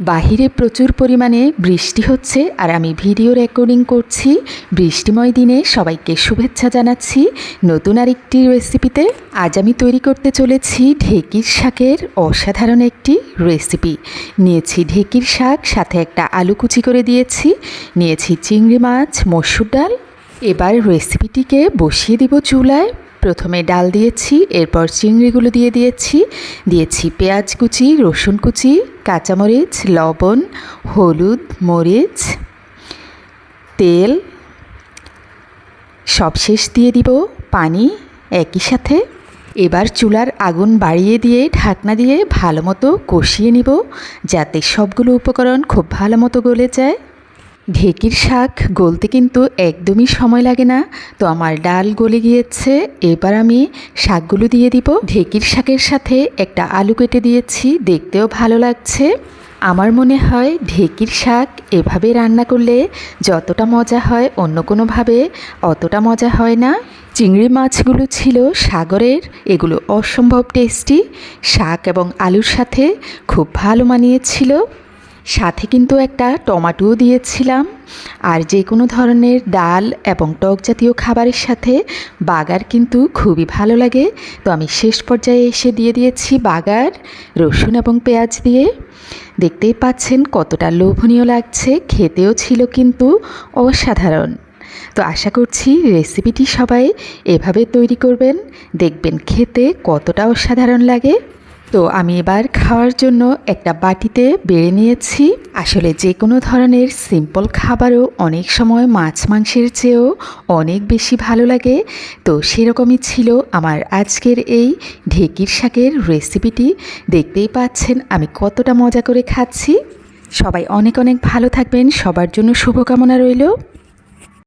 বাহিরে প্রচুর পরিমাণে বৃষ্টি হচ্ছে আর আমি ভিডিও রেকর্ডিং করছি। বৃষ্টিময় দিনে সবাইকে শুভেচ্ছা জানাচ্ছি। নতুন আরেকটি রেসিপিতে আজ আমি তৈরি করতে চলেছি ঢেকির শাকের অসাধারণ একটি রেসিপি। নিয়েছি ঢেকির শাক, সাথে একটা আলু কুচি করে দিয়েছি। নিয়েছি চিংড়ি মাছ, মসুর ডাল। এবার রেসিপিটিকে বসিয়ে দিব চুলায়। প্রথমে ডাল দিয়েছি, এরপর চিংড়িগুলো দিয়ে দিয়েছি। দিয়েছি পেঁয়াজ কুচি, রসুন কুচি, কাঁচামরিচ, লবণ, হলুদ, মরিচ, তেল। সবশেষ দিয়ে দিব পানি একই সাথে। এবার চুলার আগুন বাড়িয়ে দিয়ে ঢাকনা দিয়ে ভালো মতো কষিয়ে নিব, যাতে সবগুলো উপকরণ খুব ভালো মতো গলে যায়। ঢেকির শাক গলতে কিন্তু একদমই সময় লাগে না। তো আমার ডাল গলে গিয়েছে। এবার আমি শাকগুলো দিয়ে দিব। ঢেকির শাকের সাথে একটা আলু কেটে দিয়েছি। দেখতেও ভালো লাগছে। আমার মনে হয় ঢেকির শাক এভাবে রান্না করলে যতটা মজা হয় অন্য কোনোভাবে অতটা মজা হয় না। চিংড়ি মাছগুলো ছিল সাগরের। এগুলো অসম্ভব টেস্টি। শাক এবং আলুর সাথে খুব ভালো মানিয়েছিল। সাথে কিন্তু একটা টমাটোও দিয়েছিলাম। আর যে কোনো ধরনের ডাল এবং টক জাতীয় খাবারের সাথে বাগার কিন্তু খুবই ভালো লাগে। তো আমি শেষ পর্যায়ে এসে দিয়ে দিয়েছি বাগার, রসুন এবং পেঁয়াজ দিয়ে। দেখতেই পাচ্ছেন কতটা লোভনীয় লাগছে, খেতেও ছিল কিন্তু অসাধারণ। তো আশা করছি রেসিপিটি সবাই এভাবে তৈরি করবেন, দেখবেন খেতে কতটা অসাধারণ লাগে। তো আমি এবার খাওয়ার জন্য একটা বাটিতে বেড়ে নিয়েছি। আসলে যে কোনো ধরনের সিম্পল খাবারও অনেক সময় মাছ মাংসের চেয়েও অনেক বেশি ভালো লাগে। তো সেরকমই ছিল আমার আজকের এই ঢেকির শাকের রেসিপিটি দেখতেই পাচ্ছেন আমি কতটা মজা করে খাচ্ছি। সবাই অনেক অনেক ভালো থাকবেন। সবার জন্য শুভকামনা রইল।